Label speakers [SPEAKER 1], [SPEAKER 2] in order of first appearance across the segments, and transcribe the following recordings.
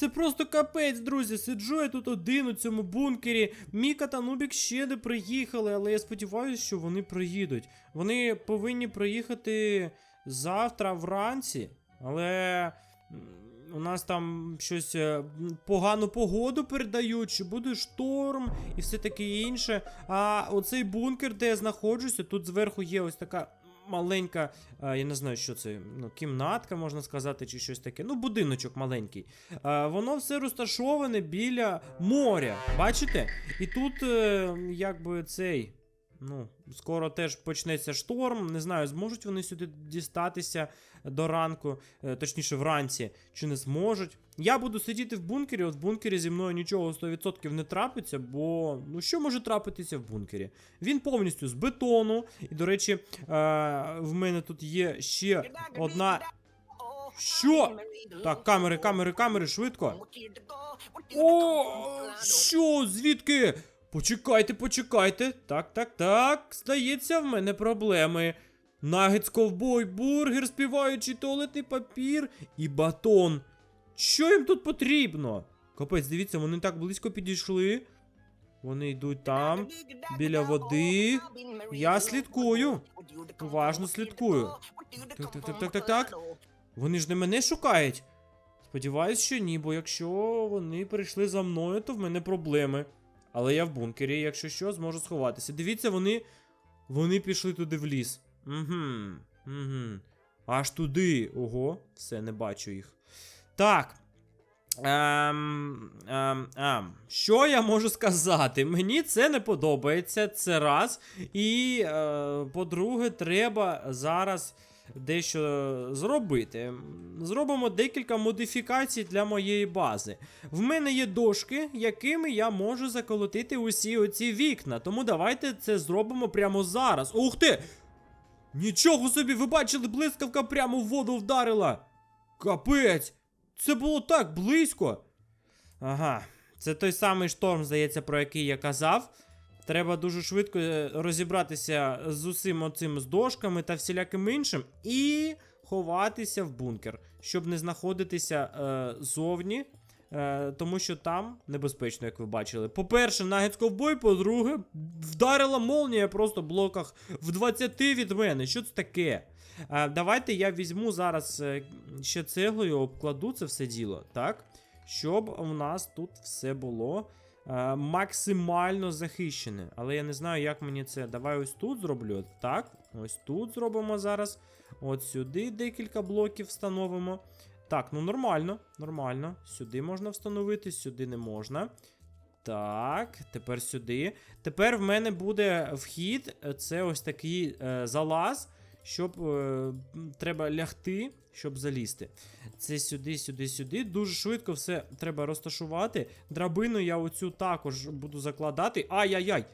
[SPEAKER 1] Це просто капець, друзі. Сиджу я тут один у цьому бункері. Міка та Нубік ще не приїхали, але я сподіваюся, що вони приїдуть. Вони повинні приїхати завтра вранці, але. У нас там щось е, погану погоду передають, що буде шторм і все таке інше. А оцей бункер, де я знаходжуся, тут зверху є ось така маленька, е, я не знаю, що це, ну, кімнатка, можна сказати, чи щось таке. Ну, будиночок маленький. Е, Воно все розташоване біля моря. Бачите? І тут, е, якби цей. Ну, скоро теж почнеться шторм. Не знаю, зможуть вони сюди дістатися до ранку, е, точніше вранці, чи не зможуть. Я буду сидіти в бункері, от в бункері зі мною нічого 100% не трапиться, бо ну що може трапитися в бункері? Він повністю з бетону. І, до речі, е, в мене тут є ще одна. Що? Так, камери, камери, камери, швидко. О, що? Звідки? Почекайте, почекайте. Так, так, так. Здається, в мене проблеми. Нагетс ковбой, бургер, співаючий туалетний папір і батон. Що їм тут потрібно? Капець, дивіться, вони так близько підійшли. Вони йдуть там, біля води. Я слідкую. Уважно слідкую. Так, так, так, так, так, так. Вони ж не мене шукають. Сподіваюсь, що ні, бо якщо вони прийшли за мною, то в мене проблеми. Але я в бункері, якщо що, зможу сховатися. Дивіться, вони. Вони пішли туди в ліс. Угу. Угу. Аж туди. Ого, все, не бачу їх. Так. Ем, ем, ем. Що я можу сказати? Мені це не подобається, це раз. І, е, по-друге, треба зараз дещо зробити. Зробимо декілька модифікацій для моєї бази. В мене є дошки, якими я можу заколотити усі оці вікна. Тому давайте це зробимо прямо зараз. Ух ти! Нічого собі, ви бачили, блискавка прямо в воду вдарила. Капець! Це було так близько. Ага, це той самий шторм, здається, про який я казав. Треба дуже швидко е, розібратися з усім оцим з дошками та всіляким іншим і ховатися в бункер, щоб не знаходитися е, зовні. Е, тому що там небезпечно, як ви бачили. По-перше, нагетс ковбой, по-друге, вдарила молнія просто в блоках в 20 від мене. Що це таке? Е, давайте я візьму зараз е, ще цеглою, обкладу це все діло, так? Щоб у нас тут все було максимально захищене. Але я не знаю, як мені це. Давай ось тут зроблю. Так, ось тут зробимо зараз. От сюди декілька блоків встановимо. Так, ну нормально, нормально. Сюди можна встановити, сюди не можна. Так, тепер сюди. Тепер в мене буде вхід. е, Це ось такий е, залаз, щоб е, треба лягти, щоб залізти. Це сюди, сюди, сюди. Дуже швидко все треба розташувати. Драбину я оцю також буду закладати. Ай-яй-яй!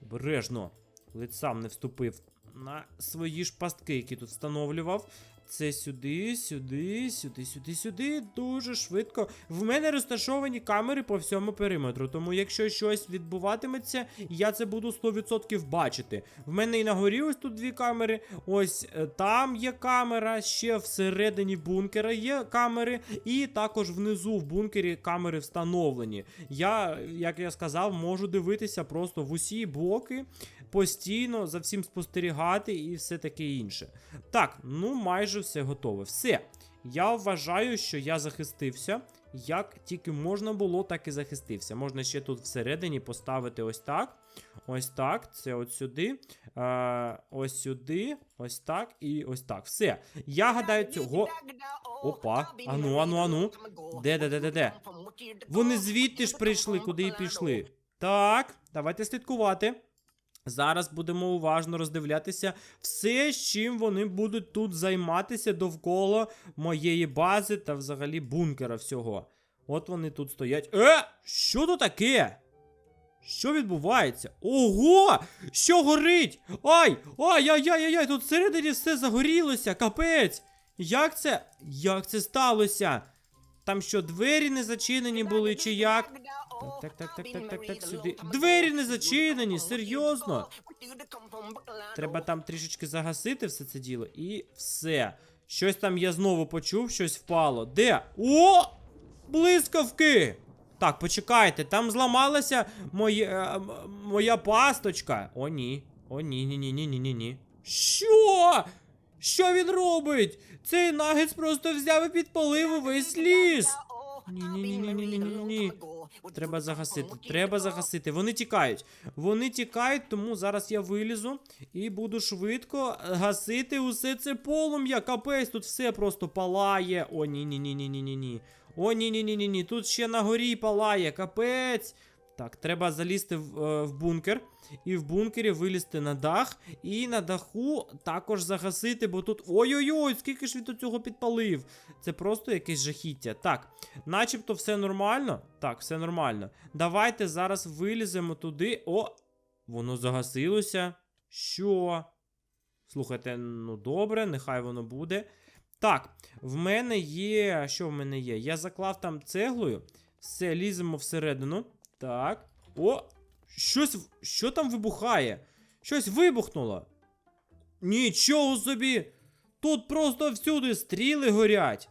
[SPEAKER 1] Бережно, лиць сам не вступив на свої ж пастки, які тут встановлював. Це сюди, сюди, сюди, сюди, сюди. Дуже швидко. В мене розташовані камери по всьому периметру. Тому якщо щось відбуватиметься, я це буду 100% бачити. В мене і на горі ось тут дві камери. Ось е, там є камера, ще всередині бункера є камери, і також внизу в бункері камери встановлені. Я, як я сказав, можу дивитися просто в усі боки постійно за всім спостерігати і все таке інше. Так, ну майже все готове. Все. Я вважаю, що я захистився. Як тільки можна було, так і захистився. Можна ще тут всередині поставити ось так. Ось так. Це от сюди. Е, ось сюди, ось так і ось так. Все. Я гадаю, цього. Опа. Ану, ану, ану. Де, де, де, де, де? Вони звідти ж прийшли, куди і пішли. Так, давайте слідкувати. Зараз будемо уважно роздивлятися все, з чим вони будуть тут займатися довкола моєї бази та взагалі бункера всього. От вони тут стоять. Е! Що то таке? Що відбувається? Ого! Що горить? Ай! Ай, ай, ай, ай, ай, тут всередині все загорілося, капець! Як це? Як це сталося? Там що, двері не зачинені були, чи як? Так, так, так, так, так, так, сюди. Двері не зачинені, серйозно. Треба там трішечки загасити все це діло і все. Щось там я знову почув, щось впало. Де? О! Блискавки! Так, почекайте, там зламалася моє, е, моя пасточка. О, ні. О, ні, ні, ні, ні, ні, ні, ні. Що? Що він робить? Цей нагець просто взяв і підпалив увесь ліс. Ні-ні-ні-ні-ні-ні-ні. Треба загасити, треба загасити. Вони тікають. Вони тікають, тому зараз я вилізу і буду швидко гасити усе це полум'я. Капець, тут все просто палає. О, ні, ні, ні, ні, ні, ні, ні. О, ні, ні, ні, ні, ні. Тут ще на горі палає. Капець. Так, треба залізти в, е, в бункер. І в бункері вилізти на дах. І на даху також загасити, бо тут. Ой-ой-ой, скільки ж він цього підпалив. Це просто якесь жахіття. Так, начебто все нормально. Так, все нормально. Давайте зараз виліземо туди. О! Воно загасилося. Що? Слухайте, ну добре, нехай воно буде. Так, в мене є. Що в мене є? Я заклав там цеглою. Все, ліземо всередину. Так. О! Щось. Що там вибухає? Щось вибухнуло. Нічого собі! Тут просто всюди стріли горять.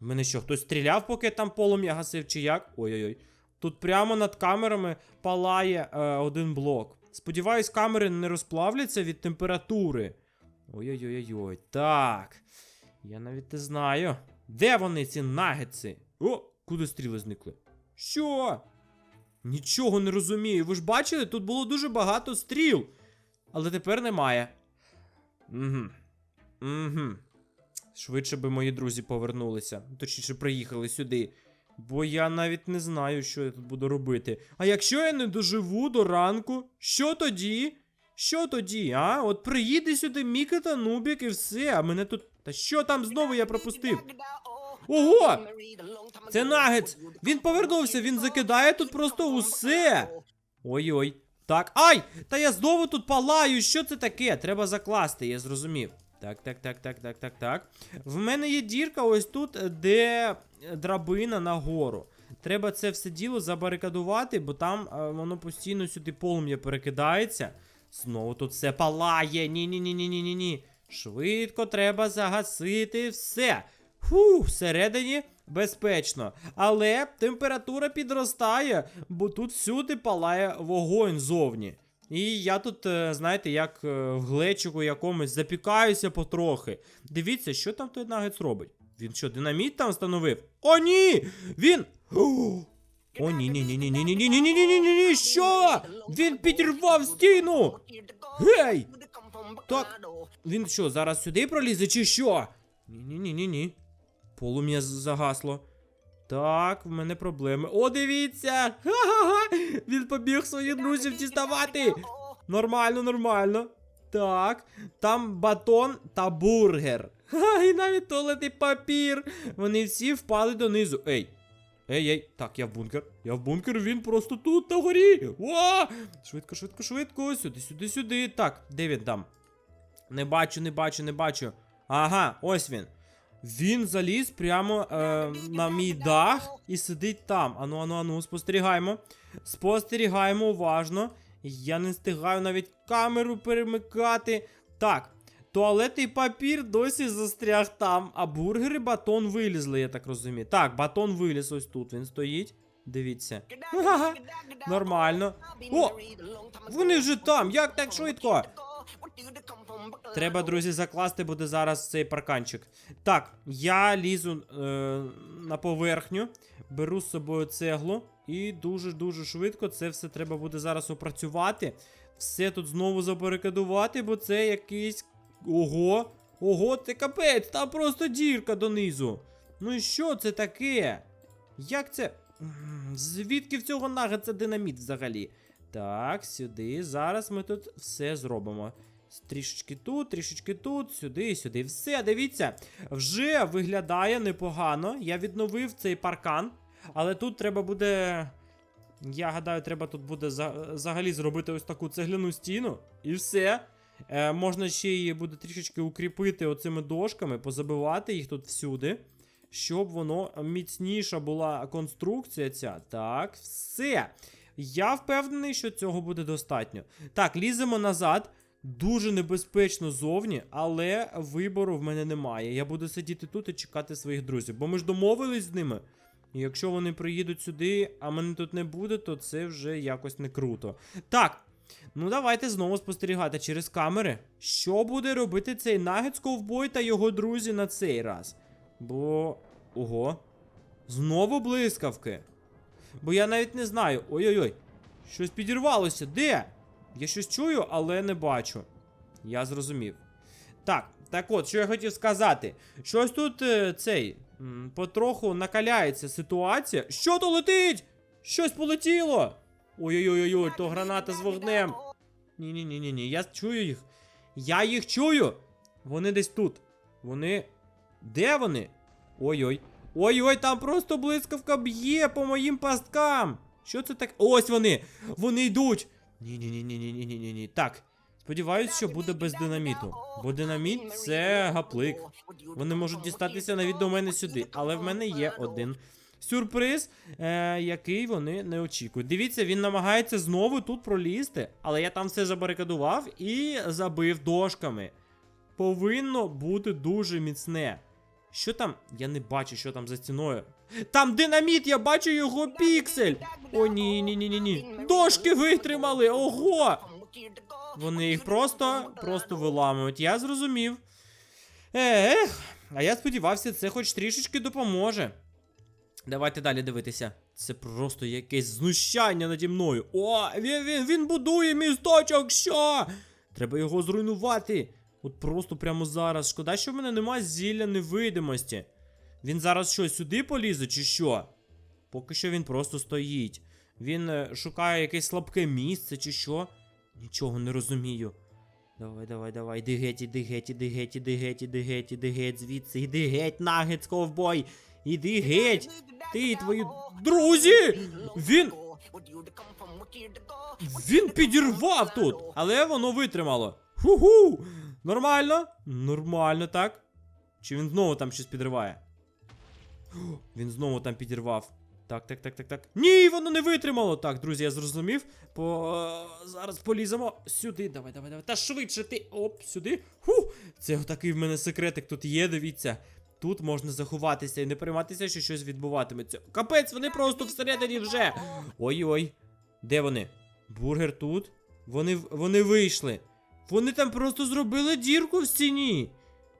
[SPEAKER 1] Мене що, хтось стріляв, поки там полум'я гасив, чи як? Ой-ой-ой. Тут прямо над камерами палає е, один блок. Сподіваюсь, камери не розплавляться від температури. Ой-ой-ой-ой. Так. Я навіть не знаю. Де вони, ці нагетси? О, куди стріли зникли? Що? Нічого не розумію. Ви ж бачили, тут було дуже багато стріл. Але тепер немає. Угу. Угу. Швидше би мої друзі повернулися. Точніше, приїхали сюди. Бо я навіть не знаю, що я тут буду робити. А якщо я не доживу до ранку, що тоді? Що тоді, а? От приїде сюди Міка та Нубік і все, а мене тут. Та що там знову я пропустив?
[SPEAKER 2] Ого!
[SPEAKER 1] Це нагетс! Він повернувся, він закидає тут просто усе. Ой-ой. Так. Ай! Та я знову тут палаю. Що це таке? Треба закласти, я зрозумів. Так, так, так, так, так, так, так. В мене є дірка ось тут, де драбина нагору. Треба це все діло забарикадувати, бо там е, воно постійно сюди полум'я перекидається. Знову тут все палає. Ні-ні-ні-ні-ні-ні. Швидко треба загасити все. Фу, всередині безпечно. Але температура підростає, бо тут всюди палає вогонь зовні. І я тут, е, знаєте, як е, в глечику якомусь запікаюся потрохи. Дивіться, що там той нагець робить. Він що, динаміт там встановив? О, ні! Він. О, ні, ні, ні, ні, ні, ні, ні, ні, ні, ні, ні, ні, ні, що? Він підірвав стіну! Гей! Так, Він що, зараз сюди пролізе, чи що? Ні, ні, ні, ні, ні. Полум'я загасло. Так, в мене проблеми. О, дивіться! Ха-ха-ха! Він побіг своїх друзів діставати! Нормально, нормально. Так, там батон та бургер. Ха, і навіть туалетний папір. Вони всі впали донизу. Ей. Ей, ей, так, я в бункер. Я в бункер, він просто тут на горі. О! Швидко, швидко, швидко. Сюди, сюди, сюди. Так, де він там? Не бачу, не бачу, не бачу. Ага, ось він. Він заліз прямо е, на мій дах і сидить там. Ану, ану, ану, спостерігаємо. Спостерігаємо уважно. Я не встигаю навіть камеру перемикати. Так, туалетний папір досі застряг там, а бургери батон вилізли, я так розумію. Так, батон виліз ось тут. Він стоїть. Дивіться. Нормально. О! Вони вже там, як так швидко? Треба, друзі, закласти буде зараз цей парканчик. Так, я лізу е, на поверхню, беру з собою цеглу, і дуже-дуже швидко це все треба буде зараз опрацювати. Все тут знову забарикадувати, бо це якийсь. Ого! Ого, це капець, там просто дірка донизу. Ну і що це таке? Як це. Звідки в цього нагетса динаміт взагалі? Так, сюди. Зараз ми тут все зробимо. Трішечки тут, трішечки тут, сюди, сюди. Все, дивіться, вже виглядає непогано. Я відновив цей паркан, але тут треба буде. Я гадаю, треба тут буде взагалі зробити ось таку цегляну стіну. І все. Е, можна ще її буде трішечки укріпити оцими дошками, позабивати їх тут всюди. Щоб воно міцніша була конструкція ця. Так, все. Я впевнений, що цього буде достатньо. Так, ліземо назад. Дуже небезпечно зовні, але вибору в мене немає. Я буду сидіти тут і чекати своїх друзів, бо ми ж домовились з ними. Якщо вони приїдуть сюди, а мене тут не буде, то це вже якось не круто. Так. Ну, давайте знову спостерігати через камери, що буде робити цей нагетс ковбой та його друзі на цей раз. Бо. Ого. Знову блискавки. Бо я навіть не знаю. Ой-ой-ой. Щось підірвалося. Де? Я щось чую, але не бачу. Я зрозумів. Так, так от, що я хотів сказати. Щось тут е, цей. Потроху накаляється ситуація. Що то летить? Щось полетіло. Ой-ой-ой, ой то граната з вогнем. Ні-ні-ні, ні, ні. я чую їх. Я їх чую. Вони десь тут. Вони. Де вони? Ой-ой. Ой-ой, там просто блискавка б'є по моїм пасткам. Що це так? Ось вони! Вони йдуть! Ні-ні-ні-ні-ні-ні-ні-ні. Так. Сподіваюсь, що буде без динаміту. Бо динаміт це гаплик. Вони можуть дістатися навіть до мене сюди. Але в мене є один сюрприз, е, який вони не очікують. Дивіться, він намагається знову тут пролізти, але я там все забарикадував і забив дошками. Повинно бути дуже міцне. Що там? Я не бачу, що там за стіною. Там динаміт, я бачу його піксель. О, ні, ні, ні, ні, ні. Дошки витримали, ого! Вони їх просто, просто виламують. Я зрозумів. Ех, а я сподівався, це хоч трішечки допоможе. Давайте далі дивитися. Це просто якесь знущання наді мною. О, він, він, він будує місточок, що? Треба його зруйнувати. От просто прямо зараз. Шкода, що в мене немає зілля невидимості. Він зараз що, сюди полізе, чи що? Поки що він просто стоїть. Він е, шукає якесь слабке місце, чи що? Нічого не розумію. Давай, давай, давай, іди геть, іди геть, іди геть, іди геть, іди геть, іди геть, звідси, іди геть, нагетс, ковбой! Іди геть! Ти і твої друзі! Він. Він підірвав тут! Але воно витримало. Ху-ху! Нормально? Нормально, так? Чи він знову там щось підриває? Він знову там підірвав. Так, так, так, так, так. Ні, воно не витримало. Так, друзі, я зрозумів. По... е, Зараз поліземо сюди. Давай, давай, давай. Та швидше ти. Оп, сюди. Ху! Це отакий в мене секретик тут є, дивіться. Тут можна заховатися і не перейматися, що щось відбуватиметься. Капець, вони просто всередині вже. Ой-ой. Де вони? Бургер тут. Вони, вони вийшли. Вони там просто зробили дірку в стіні.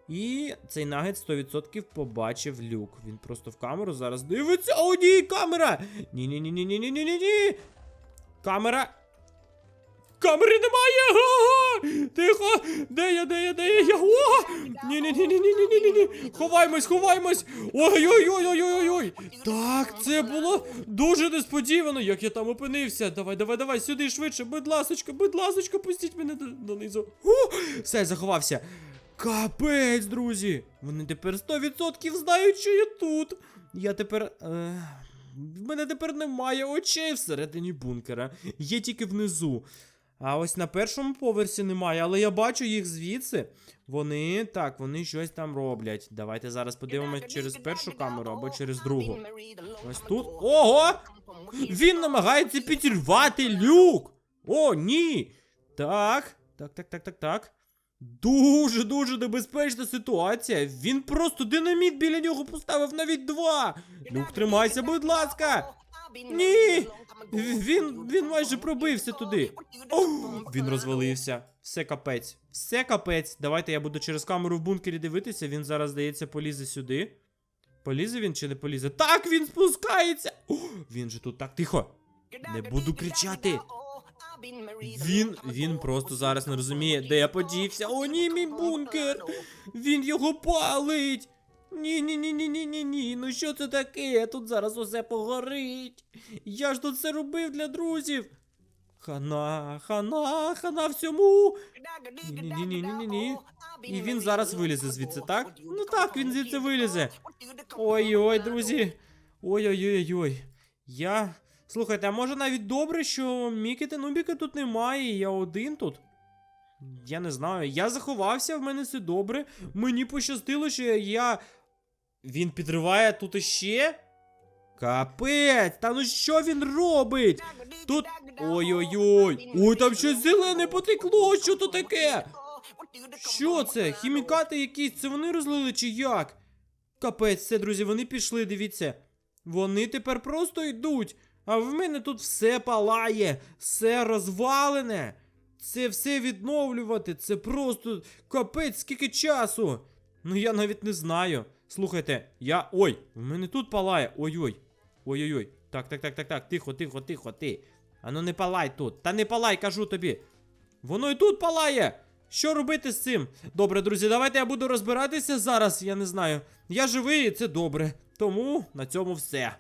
[SPEAKER 1] І цей нагет 100% побачив люк. Він просто в камеру зараз дивиться. О, ні, камера! Ні-ні-ні-ні-ні-ні-ні-ні. Камера. Камери немає! Га-га! Тихо! Де я, де я, де я? я? О! Ні-ні-ні-ні-ні-ні-ні! Ховаймось, ховаймось! Ой-ой-ой-ой-ой-ой! Так, це було дуже несподівано, як я там опинився. Давай, давай, давай, сюди швидше, будь ласочка, будь ласочка, пустіть мене донизу. О! Все, заховався. Капець, друзі! Вони тепер 100% знають, що я тут. Я тепер. Е... В мене тепер немає очей всередині бункера. Є тільки внизу. А ось на першому поверсі немає, але я бачу їх звідси. Вони так, вони щось там роблять. Давайте зараз подивимось через першу камеру або через другу. Ось тут. Ого! Він намагається підірвати люк! О, ні! Так, так, так, так, так, так. Дуже дуже небезпечна ситуація. Він просто динаміт біля нього поставив навіть два. Люк, тримайся, будь ласка. Ні! Він, він майже пробився туди. О, він розвалився. Все капець. Все капець. Давайте я буду через камеру в бункері дивитися. Він зараз, здається, полізе сюди. Полізе він чи не полізе? Так, він спускається! О, він же тут так тихо.
[SPEAKER 2] Не буду кричати.
[SPEAKER 1] Він, він просто зараз не розуміє, де я подівся. О, ні, мій бункер! Він його палить! Ні, ні, ні, ні, ні, ні, ні. Ну що це таке? Тут зараз усе погорить. Я ж тут все робив для друзів. Хана, хана, хана всьому.
[SPEAKER 2] Ні-ні-ні-ні-ні.
[SPEAKER 1] І він зараз вилізе звідси, так? Ну так, він звідси вилізе. Ой-ой, друзі. Ой-ой-ой-ой. Я. Слухайте, а може навіть добре, що Міки та Нубіка тут немає, і я один тут? Я не знаю. Я заховався, в мене все добре. Мені пощастило, що я. Він підриває тут іще? Капець! Та ну що він робить? Тут. Ой-ой-ой! Ой, там щось зелене потекло! Що то таке? Що це? Хімікати якісь? Це вони розлили чи як? Капець, все, друзі, вони пішли, дивіться. Вони тепер просто йдуть. А в мене тут все палає, все розвалене. Це все відновлювати. Це просто капець, скільки часу. Ну я навіть не знаю. Слухайте, я. Ой, в мене тут палає. Ой-ой. Ой-ой-ой. Так, так, так, так, так. Тихо, тихо, тихо, ти. Ану не палай тут. Та не палай, кажу тобі. Воно і тут палає. Що робити з цим? Добре, друзі, давайте я буду розбиратися зараз. Я не знаю. Я живий, і це добре. Тому на цьому все.